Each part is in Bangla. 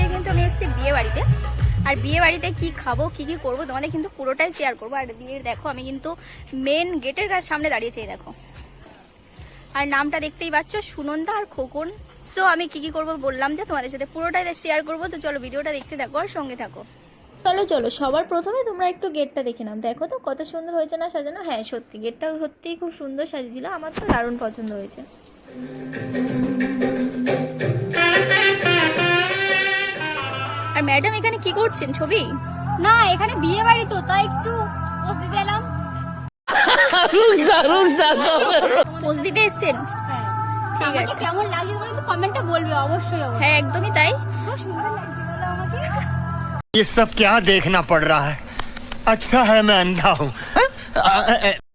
আজকে কিন্তু আমি এসেছি বিয়ে বাড়িতে। আর বিয়ে বাড়িতে কি খাব, কি কি করব, তোমাদের কিন্তু পুরোটাই শেয়ার করব। আর বিয়ের দেখো, আমি কিন্তু মেন গেটের কাছে সামনে দাঁড়িয়েছি দেখো। আর নামটা দেখতেই পাচ্ছ, সুনন্দা আর খোকন। সো আমি কি কি করব বললাম যে তোমাদের সাথে পুরোটাই শেয়ার করব। তো চলো ভিডিওটা দেখতে থাকো আর সঙ্গে থাকো। চলো চলো, সবার প্রথমে তোমরা একটু গেটটা দেখে নাও। দেখো তো, কত সুন্দর হয়েছে না সাজানো? হ্যাঁ সত্যি গেটটা সত্যিই খুব সুন্দর সাজিয়েছিল। আমার তো দারুণ পছন্দ হয়েছে। আর ম্যাডাম এখানে কি করছেন ছবি না এখানে বিয়ে বাড়ি তো তাই একটু পোস্ট দিতে এলাম পোজ দিতে এসছেন ঠিক আমাকে আছে কেমন লাগছে তোমরা একটু কমেন্টে বলবে অবশ্যই অবশ্যই হ্যাঁ একদমই তাই খুব সুন্দর লাগছে বলো আমাকে ये सब क्या देखना पड़ रहा है अच्छा है मैं अंधा हूँ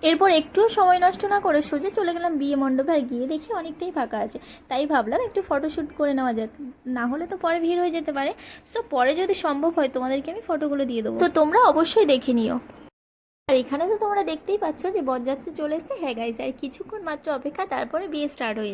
এরপর একটুও সময় নষ্ট না করে সোজা চলে গেলাম বিয়ে মণ্ডপে আর গিয়ে দেখি অনেকটাই ফাঁকা আছে। তাই ভাবলাম একটু ফটোশ্যুট করে নেওয়া যাক। না হলে তো পরে ভিড় হয়ে যেতে পারে। সো পরে যদি সম্ভব হয় তোমাদেরকে আমি ফটোগুলো দিয়ে দেবো। তো তোমরা অবশ্যই দেখে নিও। আর এখানে তো তোমরা দেখতেই পাচ্ছ যে বরযাত্রী চলে এসেছে। হ্যাঁ গাইস আর কিছুক্ষণ মাত্র অপেক্ষা তারপরে বিয়ে স্টার্ট হয়ে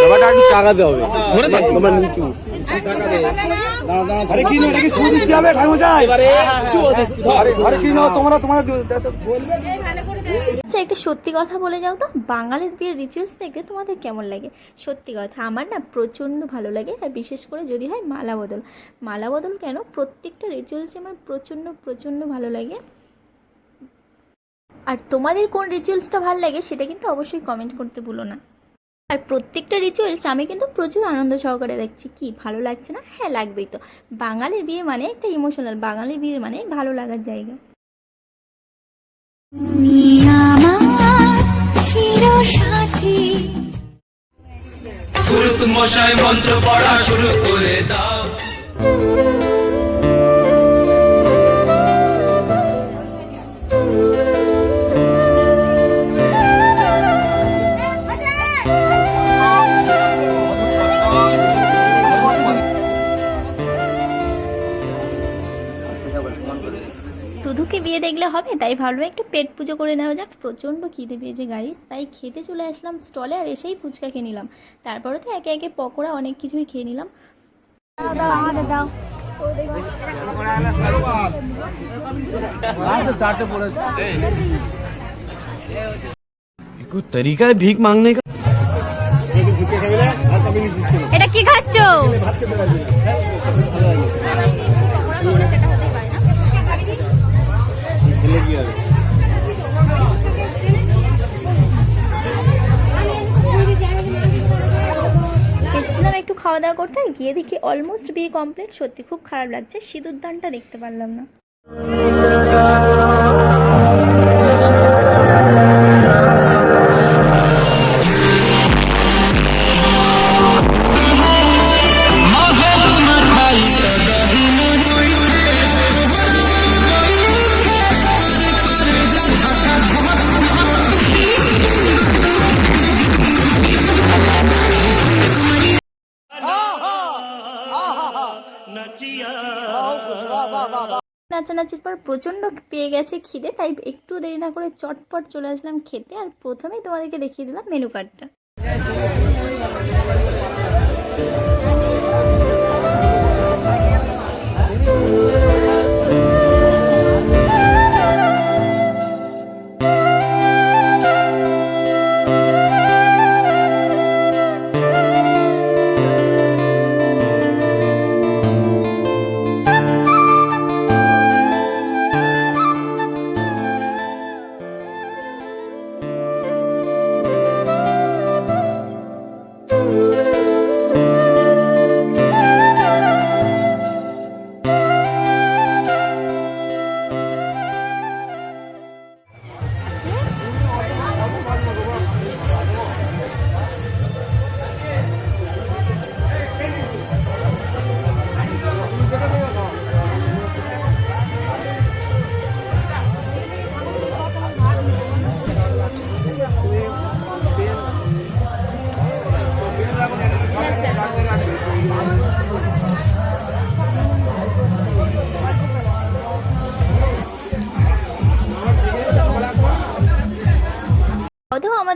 ব্যাপারটা একটু চাগাতে হবে। ধরে থাক। তোমার নিচু। আরে কি না এটা কি সুদৃষ্টি হবে ঠাকুর যাই আরে আরে কি না তোমরা তোমরা আচ্ছা একটু সত্যি কথা বলে যাও তো। বাঙালির বিয়ের রিচুয়ালস দেখতে তোমাদের কেমন লাগে? সত্যি কথা আমার না প্রচণ্ড ভালো লাগে। আর বিশেষ করে যদি হয় মালা বদল। মালা বদল কেন? প্রত্যেকটা রিচুয়ালসই আমার প্রচণ্ড প্রচণ্ড ভালো লাগে। আর তোমাদের কোন রিচুয়ালসটা ভালো লাগে সেটা কিন্তু অবশ্যই কমেন্ট করতে ভুলো না। আর প্রত্যেকটা রিচুয়ালস আমি কিন্তু প্রচুর আনন্দ সহকারে দেখছি। কি ভালো লাগছে না? হ্যাঁ লাগবেই তো। বাঙালির বিয়ে মানে একটা ইমোশনাল বাঙালির বিয়ে মানে ভালো লাগার জায়গা। মশাই মন্ত্র পড়া শুরু করে দাও। এগুলো হবে তাই ভালো একটু পেট পুজো করে নেওয়া যাক। প্রচণ্ড খিদে পেয়েছে গাইস তাই খেতে চলে আসলাম স্টলে আর এসেই ফুচকা খেয়ে নিলাম। তারপরে তো একে একে পকোড়া অনেক কিছুই খেয়ে নিলাম। মাংনে এটা কি খাচ্ছ? খাওয়া দাওয়া করতে গিয়ে দেখি অলমোস্ট বিয়ে কমপ্লিট সত্যি খুব খারাপ লাগছে। সিঁদুর দানটা দেখতে পারলাম না। নাচানাচির পর প্রচণ্ড পেয়ে গেছে খিদে, তাই একটু দেরি না করে চটপট চলে আসলাম খেতে। আর প্রথমেই তোমাদেরকে দেখিয়ে দিলাম মেনু কার্ডটা।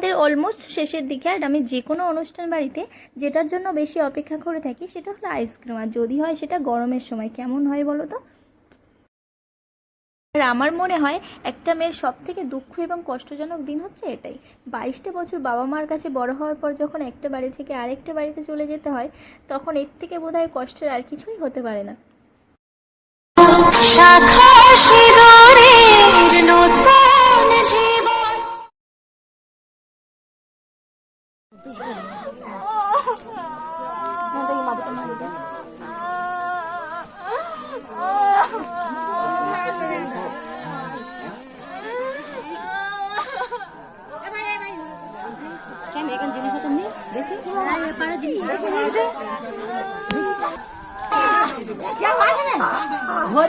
আমাদের অলমোস্ট শেষের দিকে আর আমি যে কোনো অনুষ্ঠান বাড়িতে যেটার জন্য বেশি অপেক্ষা করে থাকি সেটা হলো আইসক্রিম আর যদি হয় সেটা গরমের সময়। কেমন হয় বলো তো? আর আমার মনে হয় একটা মেয়ের সব থেকে দুঃখ এবং কষ্টজনক দিন হচ্ছে এটাই। বাইশটা বছর বাবা মার কাছে বড় হওয়ার পর যখন একটা বাড়ি থেকে আরেকটা বাড়িতে চলে যেতে হয়, তখন এর থেকে বোধহয় কষ্টের আর কিছুই হতে পারে না। কেন এখন জিনিস তুমি দেখি পাড়া জিনিস ঘর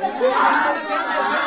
我的